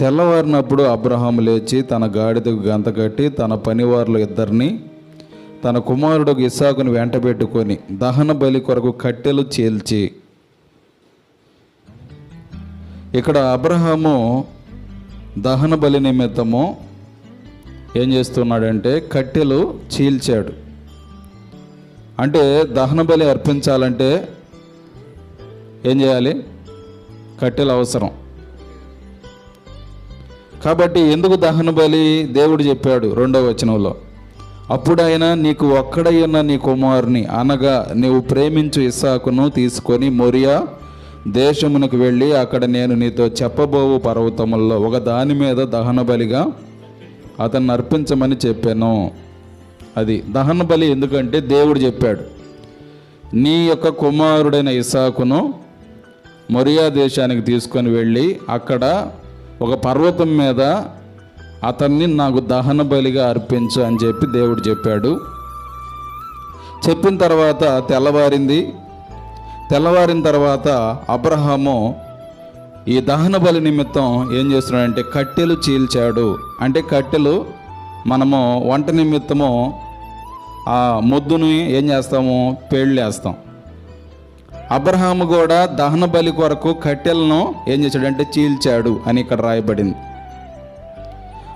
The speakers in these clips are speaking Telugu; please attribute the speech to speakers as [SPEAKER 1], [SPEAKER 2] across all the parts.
[SPEAKER 1] తెల్లవారినప్పుడు అబ్రహాం లేచి తన గాడిదకు గంత కట్టి తన పనివారులు ఇద్దరిని తన కుమారుడు ఇస్సాకుని వెంటబెట్టుకొని దహన బలి కొరకు కట్టెలు చీల్చి. ఇక్కడ అబ్రహాము దహన బలి నిమిత్తము ఏం చేస్తున్నాడంటే కట్టెలు చీల్చాడు. అంటే దహన బలి అర్పించాలంటే ఏం చేయాలి? కట్టెలు అవసరం. కాబట్టి ఎందుకు దహన బలి దేవుడు చెప్పాడు రెండవ వచనంలో? అప్పుడు ఆయన నీకు ఉన్న నీ కుమారుని అనగా నీవు ప్రేమించు ఇస్సాకును తీసుకొని మొరియా దేశమునకు వెళ్ళి అక్కడ నేను నీతో చెప్పబోవు పర్వతముల్లో ఒక దాని మీద దహన బలిగా అతన్ని అర్పించమని చెప్పాను. అది దహన బలి ఎందుకంటే దేవుడు చెప్పాడు నీ యొక్క కుమారుడైన ఇసాకును మొరియా దేశానికి తీసుకొని వెళ్ళి అక్కడ ఒక పర్వతం మీద అతన్ని నాకు దహన బలిగా అర్పించు అని చెప్పి దేవుడు చెప్పాడు. చెప్పిన తర్వాత తెల్లవారింది. తెల్లవారిన తర్వాత అబ్రహాము ఈ దహన బలి నిమిత్తం ఏం చేస్తున్నాడంటే కట్టెలు చీల్చాడు. అంటే కట్టెలు మనము వంట నిమిత్తము ఆ మొద్దుని ఏం చేస్తాము? పేళ్ళేస్తాం అబ్రహాము కూడా దహన బలి కొరకు కట్టెలను ఏం చేశాడంటే చీల్చాడు అని ఇక్కడ రాయబడింది.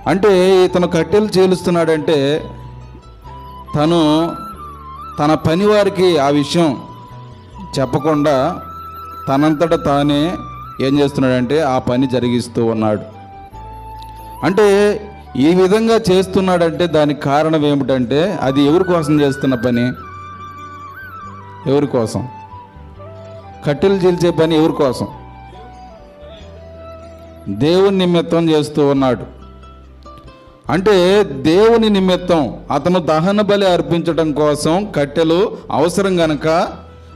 [SPEAKER 1] అంటే ఇతను కట్టెలు చీలుస్తున్నాడంటే తను తన పనివారికి ఆ విషయం చెప్పకుండా తనంతట తానే ఏం చేస్తున్నాడంటే ఆ పని జరిగిస్తూ ఉన్నాడు. అంటే ఈ విధంగా చేస్తున్నాడంటే దానికి కారణం ఏమిటంటే అది ఎవరి కోసం చేస్తున్న పని? ఎవరి కోసం? కట్టెలు చీల్చే పని ఎవరి కోసం? దేవుని నిమిత్తం చేస్తూ ఉన్నాడు. అంటే దేవుని నిమిత్తం అతను దహన బలి అర్పించడం కోసం కట్టెలు అవసరం గనక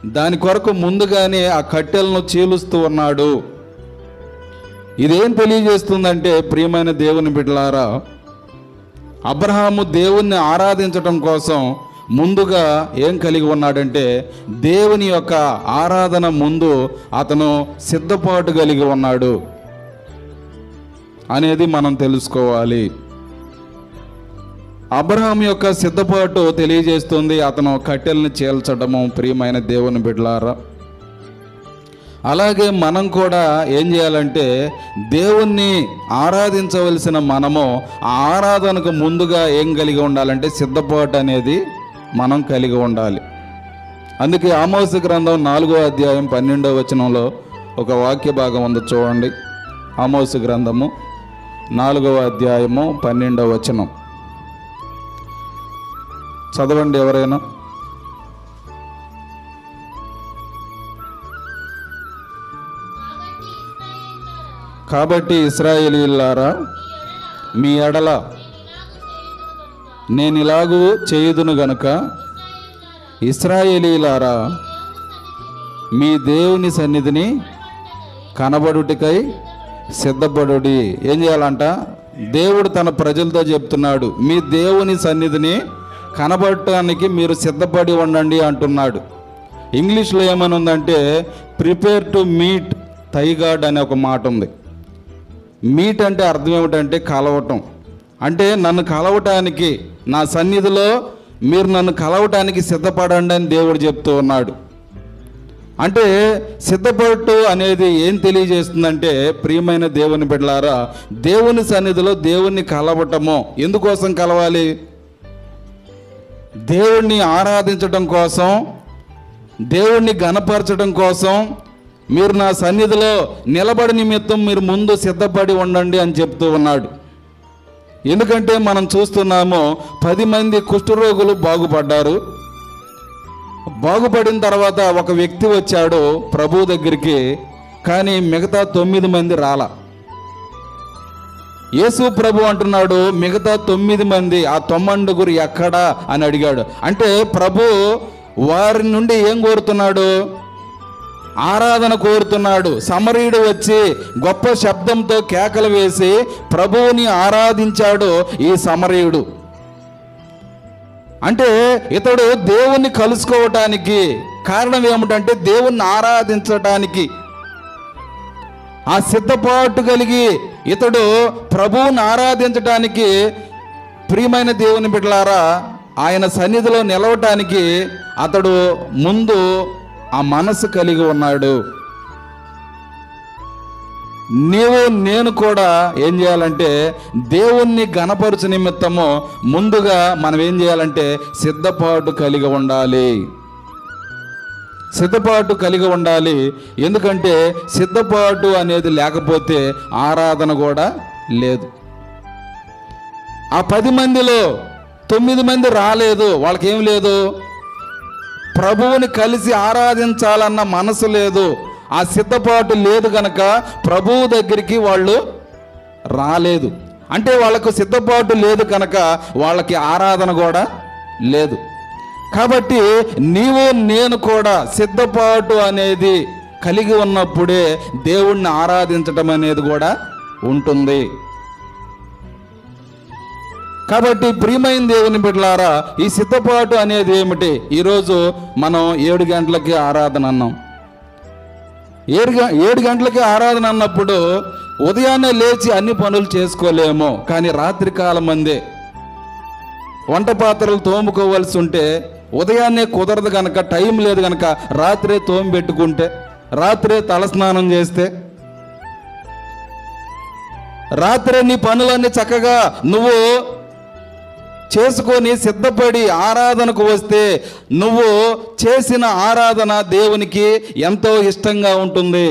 [SPEAKER 1] దాని కొరకు ముందుగానే ఆ కట్టెలను చీలుస్తూ ఉన్నాడు. ఇదేం తెలియజేస్తుందంటే ప్రియమైన దేవుని బిడ్డలారా అబ్రహాము దేవుణ్ణి ఆరాధించటం కోసం ముందుగా ఏం కలిగి ఉన్నాడంటే దేవుని యొక్క ఆరాధన ముందు అతను సిద్ధపాటు కలిగి ఉన్నాడు అనేది మనం తెలుసుకోవాలి. అబ్రహాం యొక్క సిద్ధపాటు తెలియజేస్తుంది అతను కట్టెల్ని చీల్చడము ప్రియమైన దేవుని బిడ్డలారా. అలాగే మనం కూడా ఏం చేయాలంటే దేవుణ్ణి ఆరాధించవలసిన మనము ఆరాధనకు ముందుగా ఏం కలిగి ఉండాలంటే సిద్ధపాటు అనేది మనం కలిగి ఉండాలి. అందుకే ఆమోస గ్రంథం నాలుగో అధ్యాయం పన్నెండవ వచనంలో ఒక వాక్య భాగం ఉంది చూడండి. ఆమోస గ్రంథము నాలుగవ అధ్యాయము పన్నెండవ వచనం. చదవండి ఎవరైనా. కాబట్టి ఇస్రాయేలీలారా మీ ఎడల నేను ఇలాగూ చేయుదును గనుక ఇస్రాయేలీలారా మీ దేవుని సన్నిధిని కనబడుటికై సిద్ధపడుడి. ఏం చేయాలంట? దేవుడు తన ప్రజలతో చెప్తున్నాడు మీ దేవుని సన్నిధిని కనబడటానికి మీరు సిద్ధపడి ఉండండి అంటున్నాడు. ఇంగ్లీష్లో ఏమని ఉందంటే ప్రిపేర్ టు మీట్ థైగాడ్ అనే ఒక మాట ఉంది మీట్ అంటే అర్థం ఏమిటంటే కలవటం. అంటే నన్ను కలవటానికి నా సన్నిధిలో మీరు నన్ను కలవటానికి సిద్ధపడండి అని దేవుడు చెప్తూ ఉన్నాడు. అంటే సిద్ధపడటం అనేది ఏం తెలియజేస్తుందంటే ప్రియమైన దేవుని బిడ్డలారా దేవుని సన్నిధిలో దేవుణ్ణి కలవటము. ఎందుకోసం కలవాలి? దేవుణ్ణి ఆరాధించడం కోసం దేవుణ్ణి గణపరచడం కోసం మీరు నా సన్నిధిలో నిలబడి నిమిత్తం మీరు ముందు సిద్ధపడి ఉండండి అని చెప్తూ ఉన్నాడు. ఎందుకంటే మనం చూస్తున్నాము పది మంది కుష్ఠరోగులు బాగుపడ్డారు. బాగుపడిన తర్వాత ఒక వ్యక్తి వచ్చాడు ప్రభు దగ్గరికి కానీ మిగతా తొమ్మిది మంది రాల. యేసు ప్రభు అంటున్నాడు మిగతా తొమ్మిది మంది ఆ తొమ్మండుగురు ఎక్కడా? అని అడిగాడు. అంటే ప్రభు వారి నుండి ఏం కోరుతున్నాడు? ఆరాధన కోరుతున్నాడు. సమరీయుడు వచ్చి గొప్ప శబ్దంతో కేకలు వేసి ప్రభువుని ఆరాధించాడు ఈ సమరీయుడు అంటే ఇతడు దేవుణ్ణి కలుసుకోవటానికి కారణం ఏమిటంటే దేవుణ్ణి ఆరాధించటానికి. ఆ సిద్ధపాటు కలిగి ఇతడు ప్రభువుని ఆరాధించటానికి ప్రియమైన దేవుని బిడ్డలారా ఆయన సన్నిధిలో నిలవటానికి అతడు ముందు ఆ మనసు కలిగి ఉన్నాడు. నీవు నేను కూడా ఏం చేయాలంటే దేవుణ్ణి గణపరుచు నిమిత్తము ముందుగా మనం ఏం చేయాలంటే సిద్ధపాటు కలిగి ఉండాలి. సిద్ధపాటు కలిగి ఉండాలి. ఎందుకంటే సిద్ధపాటు అనేది లేకపోతే ఆరాధన కూడా లేదు. ఆ పది మందిలో తొమ్మిది మంది రాలేదు. వాళ్ళకేం లేదు? ప్రభువుని కలిసి ఆరాధించాలన్న మనసు లేదు. ఆ సిద్ధపాటు లేదు కనుక ప్రభువు దగ్గరికి వాళ్ళు రాలేదు. అంటే వాళ్ళకు సిద్ధపాటు లేదు కనుక వాళ్ళకి ఆరాధన కూడా లేదు. కాబట్టి నీవు నేను కూడా సిద్ధపాటు అనేది కలిగి ఉన్నప్పుడే దేవుణ్ణి ఆరాధించటం అనేది కూడా ఉంటుంది. కాబట్టి ప్రియమైన దేవుని బిడ్డలారా ఈ సిద్ధపాటు అనేది ఏమిటి? ఈరోజు మనం ఏడు గంటలకి ఆరాధన అన్నాం. ఏడు గ- ఏడు గంటలకి ఆరాధన అన్నప్పుడు ఉదయాన్నే లేచి అన్ని పనులు చేసుకోలేము. కానీ రాత్రి కాలం మందే వంట పాత్రలు తోముకోవాల్సి ఉంటే ఉదయాన్నే కుదరదు కనుక టైం లేదు కనుక రాత్రే తోమి పెట్టుకుంటే రాత్రే తలస్నానం చేస్తే రాత్రే నీ పనులన్నీ చక్కగా నువ్వు చేసుకొని సిద్ధపడి ఆరాధనకు వస్తే నువ్వు చేసిన ఆరాధన దేవునికి ఎంతో ఇష్టంగా ఉంటుంది.